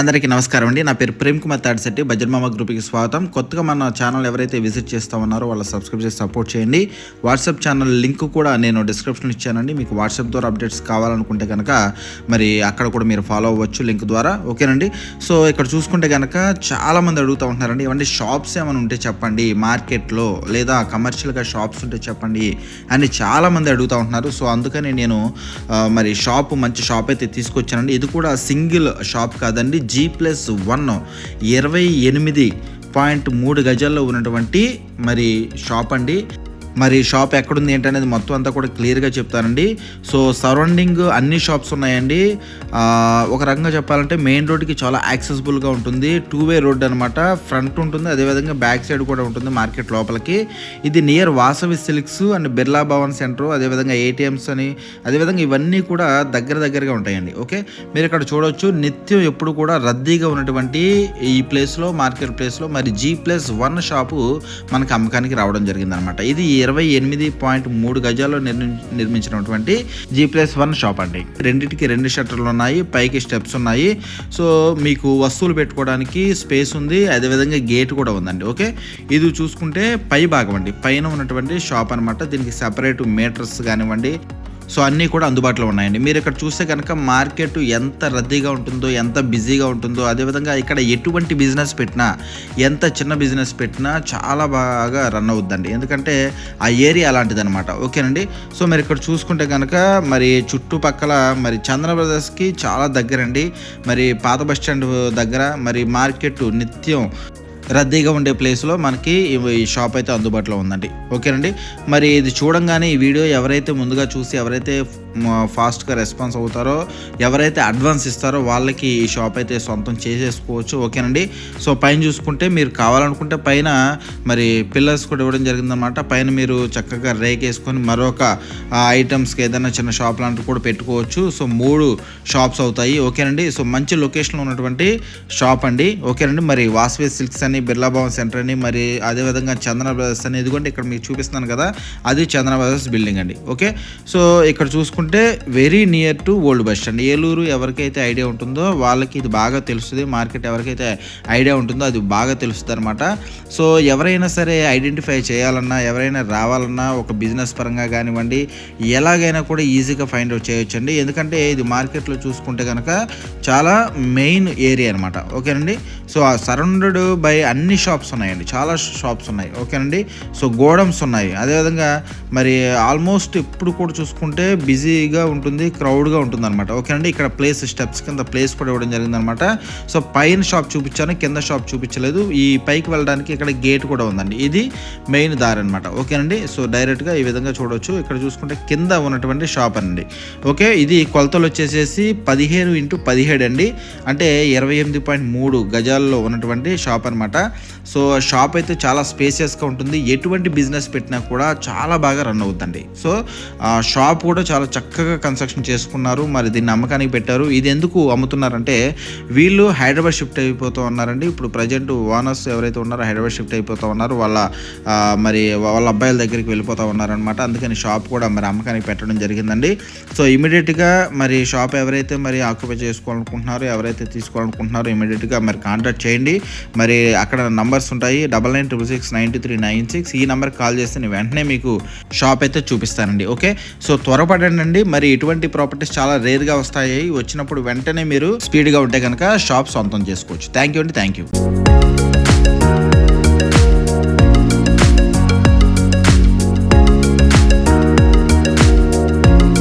అందరికీ నమస్కారం అండి. నా పేరు ప్రేమ్ కుమార్ తాడిశెట్టి. బజర్మామ గ్రూప్కి స్వాగతం. కొత్తగా మన ఛానల్ ఎవరైతే విజిట్ చేస్తా ఉన్నారో వాళ్ళ సబ్స్క్రైబ్ చేసి సపోర్ట్ చేయండి. వాట్సాప్ ఛానల్ లింక్ కూడా నేను డిస్క్రిప్షన్ ఇచ్చానండి. మీకు వాట్సాప్ ద్వారా అప్డేట్స్ కావాలనుకుంటే కనుక మరి అక్కడ కూడా మీరు ఫాలో అవ్వచ్చు లింక్ ద్వారా. ఓకేనండి? సో ఇక్కడ చూసుకుంటే కనుక చాలామంది అడుగుతూ ఉంటున్నారండి. ఇవన్నీ షాప్స్ ఏమైనా ఉంటే చెప్పండి. మార్కెట్లో లేదా కమర్షియల్గా షాప్స్ ఉంటే చెప్పండి అని చాలామంది అడుగుతూ ఉంటున్నారు. సో అందుకని నేను మరి షాప్ మంచి షాప్ అయితే తీసుకొచ్చానండి. ఇది కూడా సింగిల్ షాప్ కాదండి. జీ ప్లస్ వన్ ఇరవై ఎనిమిది పాయింట్ మూడు గజాల్లో ఉన్నటువంటి మరి షాప్ అండి. మరి షాప్ ఎక్కడుంది ఏంటనేది మొత్తం అంతా కూడా క్లియర్గా చెప్తానండి. సో సరౌండింగ్ అన్ని షాప్స్ ఉన్నాయండి. ఒక రకంగా చెప్పాలంటే మెయిన్ రోడ్కి చాలా యాక్సెసిబుల్గా ఉంటుంది. టూ వే రోడ్ అనమాట ఫ్రంట్ ఉంటుంది అదేవిధంగా బ్యాక్ సైడ్ కూడా ఉంటుంది మార్కెట్ లోపలికి. ఇది near Vasavi silks and Birla Bhavan centre అదేవిధంగా ఏటీఎంస్ అని అదేవిధంగా ఇవన్నీ కూడా దగ్గర దగ్గరగా ఉంటాయండి. ఓకే మీరు ఇక్కడ చూడవచ్చు నిత్యం ఎప్పుడు కూడా రద్దీగా ఉన్నటువంటి ఈ ప్లేస్లో మార్కెట్ ప్లేస్లో మరి జీ ప్లస్ వన్ షాపు మనకి అమ్మకానికి రావడం జరిగింది అనమాట ఇది ఇరవై ఎనిమిది పాయింట్ మూడు గజాల్లో నిర్మి నిర్మించినటువంటి జీ ప్లస్ వన్ షాప్ అండి. రెండింటికి రెండు షట్టర్లు ఉన్నాయి పైకి స్టెప్స్ ఉన్నాయి. సో మీకు వస్తువులు పెట్టుకోవడానికి స్పేస్ ఉంది అదేవిధంగా గేట్ కూడా ఉందండి ఓకే ఇది చూసుకుంటే పై భాగం అండి. పైన ఉన్నటువంటి షాప్ అనమాట దీనికి సెపరేట్ మీటర్స్ కానివ్వండి సో అన్నీ కూడా అందుబాటులో ఉన్నాయండి. మీరు ఇక్కడ చూస్తే కనుక మార్కెట్ ఎంత రద్దీగా ఉంటుందో ఎంత బిజీగా ఉంటుందో అదేవిధంగా ఇక్కడ ఎటువంటి బిజినెస్ పెట్టినా ఎంత చిన్న బిజినెస్ పెట్టినా చాలా బాగా రన్ అవుద్దండి. ఎందుకంటే ఆ ఏరియా అలాంటిదనమాట ఓకేనండి? సో మీరు ఇక్కడ చూసుకుంటే కనుక మరి చుట్టుపక్కల మరి చంద్ర బ్రదర్స్కి చాలా దగ్గరండి. మరి పాత బస్ స్టాండ్ దగ్గర మరి మార్కెట్ నిత్యం రద్దీగా ఉండే ప్లేస్లో మనకి ఈ- షాప్ అయితే అందుబాటులో ఉందండి. ఓకేనండి? మరి ఇది చూడంగానే ఈ వీడియో ఎవరైతే ముందుగా చూసి ఎవరైతే ఫాస్ట్గా రెస్పాన్స్ అవుతారో ఎవరైతే అడ్వాన్స్ ఇస్తారో వాళ్ళకి ఈ షాప్ అయితే సొంతం చేసేసుకోవచ్చు. ఓకేనండి? సో పైన చూసుకుంటే మీరు కావాలనుకుంటే పైన మరి పిల్లర్స్ కూడా ఇవ్వడం జరిగిందనమాట పైన మీరు చక్కగా రేకేసుకొని మరొక ఐటమ్స్కి ఏదైనా చిన్న షాప్ లాంటివి కూడా పెట్టుకోవచ్చు. సో మూడు షాప్స్ అవుతాయి. ఓకేనండి? సో మంచి లొకేషన్లో ఉన్నటువంటి షాప్ అండి. ఓకేనండి? మరి వాస్వే సిల్క్స్ అని బిర్లా భవన్ సెంటర్ అని మరి అదేవిధంగా చందన బ్రదర్స్ అని ఇదిగోండి ఇక్కడ మీకు చూపిస్తున్నాను కదా. అది చందన బ్రదర్స్ బిల్డింగ్ అండి. ఓకే? సో ఇక్కడ చూసుకుంటే very near to old bus stand. Eluru ఎవరికైతే ఐడియా ఉంటుందో వాళ్ళకి ఇది బాగా తెలుస్తుంది మార్కెట్ ఎవరికైతే ఐడియా ఉంటుందో అది బాగా తెలుస్తుంది అనమాట సో ఎవరైనా సరే ఐడెంటిఫై చేయాలన్నా ఎవరైనా రావాలన్నా ఒక బిజినెస్ పరంగా కానివ్వండి ఎలాగైనా కూడా ఈజీగా ఫైండ్ అవుట్ చేయొచ్చండి. ఎందుకంటే ఇది మార్కెట్లో చూసుకుంటే కనుక చాలా మెయిన్ ఏరియా అనమాట ఓకేనండి? సో ఆ సరౌండెడ్ బై అన్ని షాప్స్ ఉన్నాయండి. చాలా షాప్స్ ఉన్నాయి. ఓకేనండి? సో గోడమ్స్ ఉన్నాయి. అదేవిధంగా మరి ఆల్మోస్ట్ ఎప్పుడు కూడా చూసుకుంటే బిజీగా ఉంటుంది క్రౌడ్గా ఉంటుంది అనమాట ఓకేనండి? ఇక్కడ ప్లేస్ స్టెప్స్ కింద ప్లేస్ కూడా ఇవ్వడం జరిగిందనమాట సో పైన షాప్ చూపించాను కింద షాప్ చూపించలేదు. ఈ పైకి వెళ్ళడానికి ఇక్కడ గేట్ కూడా ఉందండి. ఇది మెయిన్ దారి అనమాట ఓకేనండి? సో డైరెక్ట్గా ఈ విధంగా చూడొచ్చు. ఇక్కడ చూసుకుంటే కింద ఉన్నటువంటి షాప్ అండి. ఓకే? ఇది కొలతలు వచ్చేసేసి పదిహేను ఇంటూ పదిహేడు అండి. అంటే ఇరవై ఎనిమిది పాయింట్ మూడు గజాల్లో ఉన్నటువంటి షాప్ అనమాట సో షాప్ అయితే చాలా స్పేసియస్గా ఉంటుంది. ఎటువంటి బిజినెస్ పెట్టినా కూడా చాలా బాగా రన్ అవుతుందండి సో షాప్ కూడా చాలా చక్కగా కన్స్ట్రక్షన్ చేసుకున్నారు. మరి దీన్ని అమ్మకానికి పెట్టారు. ఇది ఎందుకు అమ్ముతున్నారంటే వీళ్ళు హైదరాబాద్ షిఫ్ట్ అయిపోతూ ఉన్నారండి. ఇప్పుడు ప్రజెంట్ ఓనర్స్ ఎవరైతే ఉన్నారో హైదరాబాద్ షిఫ్ట్ అయిపోతూ ఉన్నారు. వాళ్ళ మరి వాళ్ళ అబ్బాయిల దగ్గరికి వెళ్ళిపోతూ ఉన్నారనమాట అందుకని షాప్ కూడా మరి అమ్మకానికి పెట్టడం జరిగిందండి. సో ఇమీడియట్గా మరి షాప్ ఎవరైతే మరి ఆక్యుపై చేసుకోవాలనుకుంటున్నారో ఎవరైతే తీసుకోవాలనుకుంటున్నారో ఇమీడియట్గా మరి కాంటాక్ట్ చేయండి. మరి అక్కడ నంబర్స్ ఉంటాయి. Double nine triple six nine three nine six. ఈ నెంబర్కి కాల్ చేస్తే నేను వెంటనే మీకు షాప్ అయితే చూపిస్తానండి. ఓకే? సో త్వరపడండి. మరి ఇటువంటి ప్రాపర్టీస్ చాలా రేర్గా వస్తాయి. వచ్చినప్పుడు వెంటనే మీరు స్పీడ్గా ఉంటే కనుక షాప్ సొంతం చేసుకోవచ్చు. థ్యాంక్ యూ అండి. Thank you